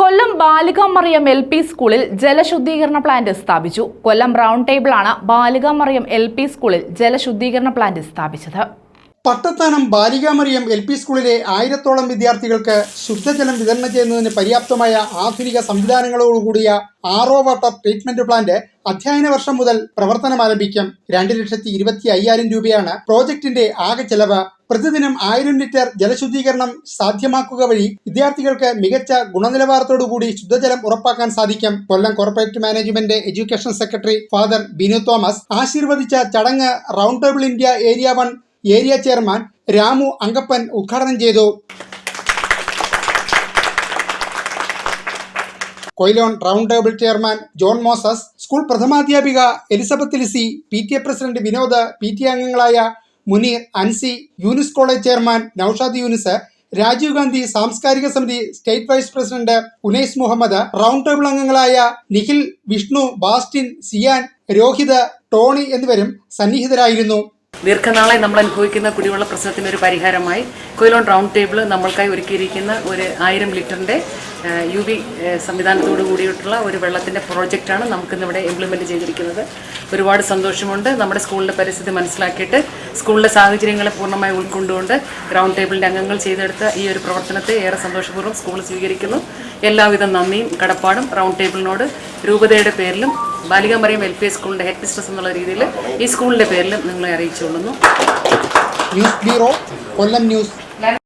കൊല്ലം ബാലികാമറിയം L P സ്കൂളിൽ ജലശുദ്ധീകരണ plant സ്ഥാപിച്ചു. കൊല്ലം റൗണ്ട് ടേബിളാണ് ബാലിക മറിയം എൽ പി സ്കൂളിൽ ജലശുദ്ധീകരണ പ്ലാന്റ് സ്ഥാപിച്ചത്. പട്ടത്താനം ബാലികാമറിയം എൽ പി സ്കൂളിലെ ആയിരത്തോളം വിദ്യാർത്ഥികൾക്ക് ശുദ്ധജലം വിതരണം ചെയ്യുന്നതിന് പര്യാപ്തമായ ആധുനിക സംവിധാനങ്ങളോടുകൂടിയ ഒ വാട്ടർ ട്രീറ്റ്മെന്റ് പ്ലാന്റ് അധ്യയന വർഷം മുതൽ പ്രവർത്തനം ആരംഭിക്കും. രണ്ട് ലക്ഷത്തി ഇരുപത്തി അയ്യായിരം രൂപയാണ് പ്രോജക്റ്റിന്റെ ആകെ ചെലവ്. പ്രതിദിനം ആയിരം ലിറ്റർ ജലശുദ്ധീകരണം സാധ്യമാക്കുക വഴി വിദ്യാർത്ഥികൾക്ക് മികച്ച ഗുണനിലവാരത്തോടുകൂടി ശുദ്ധജലം ഉറപ്പാക്കാൻ സാധിക്കും. Kollam corporate management education secretary father Binu Thomas ആശീർവദിച്ച ചടങ്ങ് round table India area one area chairman Ramu Angappan ഉദ്ഘാടനം ചെയ്തു. Quilon round table chairman John Moses school പ്രഥമാധ്യാപിക Elizabeth Lizzy P T A president Vinod P T അംഗങ്ങളായ Muneer Ansi Younis college chairman Naushad Younis Rajiv Gandhi സാംസ്കാരിക സമിതി state vice president Unais Muhammad round table അംഗങ്ങളായ നിഖിൽ വിഷ്ണു ബാസ്റ്റിൻ സിയാൻ Rohit Tony എന്നിവരും സന്നിഹിതരായിരുന്നു. ദീർഘനാളായി നമ്മൾ അനുഭവിക്കുന്ന കുടിവെള്ള പ്രശ്നത്തിന് ഒരു പരിഹാരമായി കൊയിലോൺ റൗണ്ട് ടേബിൾ നമ്മൾക്കായി ഒരുക്കിയിരിക്കുന്ന ഒരു ആയിരം ലിറ്ററിന്റെ യു വി സംവിധാനത്തോടു കൂടിയിട്ടുള്ള ഒരു വെള്ളത്തിന്റെ പ്രോജക്റ്റാണ് നമുക്കിന്നിവിടെ ഇംപ്ലിമെന്റ് ചെയ്തിരിക്കുന്നത്. ഒരുപാട് സന്തോഷമുണ്ട്. നമ്മുടെ സ്കൂളിന്റെ പരിസ്ഥിതി മനസ്സിലാക്കിയിട്ട് സ്കൂളിലെ സാഹചര്യങ്ങളെ പൂർണമായി ഉൾക്കൊണ്ടുകൊണ്ട് ഗ്രൗണ്ട് ടേബിളിന്റെ അംഗങ്ങൾ ചെയ്തെടുത്ത ഈ ഒരു പ്രവർത്തനത്തെ ഏറെ സന്തോഷപൂർവം സ്കൂൾ സ്വീകരിക്കുന്നു. എല്ലാവിധ നന്ദിയും കടപ്പാടും റൗണ്ട് ടേബിളിനോട് രൂപതയുടെ പേരിലും ബാലിക മറിയം എൽ പി സ്കൂളിന്റെ ഹെഡ് മിസ്റ്റസ് എന്നുള്ള രീതിയിൽ ഈ സ്കൂളിന്റെ പേരിലും നിങ്ങളെ അറിയിച്ചുകൊള്ളുന്നു. News bureau Kollam news